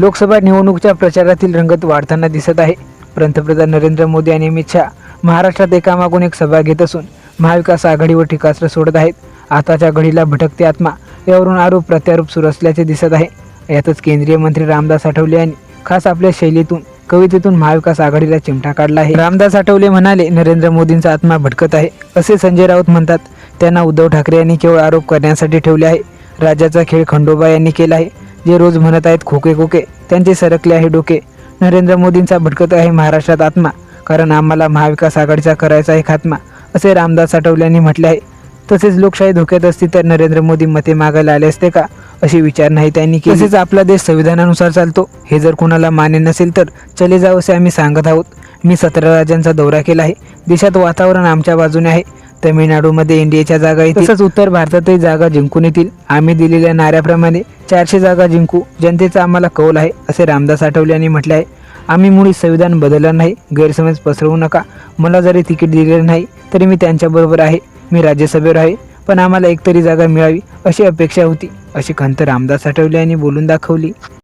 लोकसभा निवडणुकीच्या प्रचारातील रंगत वाढताना दिसत आहे. पंतप्रधान नरेंद्र मोदी आणि अमित शहा महाराष्ट्रात एकामागून एक सभा घेत असून महाविकास आघाडीवर टीकास्त्र सोडत आहेत. आताच्या घडीला भटकते आत्मा यावरून आरोप प्रत्यारोप सुरू असल्याचे दिसत आहे. यातच केंद्रीय मंत्री रामदास आठवले यांनी खास आपल्या शैलीतून कवितेतून महाविकास आघाडीला चिमटा काढला आहे. रामदास आठवले म्हणाले नरेंद्र मोदींचा आत्मा भटकत आहे. असे संजय राऊत म्हणतात त्यांना उद्धव ठाकरे यांनी केवळ आरोप करण्यासाठी ठेवले आहे. राज्याचा खेळ खंडोबा यांनी केला आहे. जे रोज म्हणत आहेत खोके खोके त्यांचे सरकले आहे डोके. नरेंद्र मोदींचा भटकत आहे महाराष्ट्रात आत्मा कारण आम्हाला महाविकास आघाडीचा करायचा आहे खात्मा असे रामदास आठवल्यांनी म्हटले आहे. तसेच लोकशाही धोक्यात असती तर नरेंद्र मोदी मते मागायला आले असते का? अशी विचारणाही त्यांनी केली. तसेच आपला देश संविधानानुसार चालतो. हे जर कोणाला मान्य नसेल तर चले जाऊ असे आम्ही सांगत आहोत. मी सतरा राज्यांचा दौरा केला आहे. देशात वातावरण आमच्या बाजूने आहे. तमिळनाडूमध्ये इंडियाच्या जागा येतील. तसंच उत्तर भारतातही जागा जिंकून येतील. आम्ही दिलेल्या नाऱ्याप्रमाणे चारशे जागा जिंकू. जनतेचा आम्हाला कौल आहे असे रामदास आठवले यांनी म्हटले आहे. आम्ही मुळी संविधान बदललं नाही गैरसमज पसरवू नका. मला जरी तिकीट दिलेलं नाही तरी मी त्यांच्याबरोबर आहे. मी राज्यसभेवर आहे पण आम्हाला एकतरी जागा मिळावी अशी अपेक्षा होती अशी खंत रामदास आठवले यांनी बोलून दाखवली.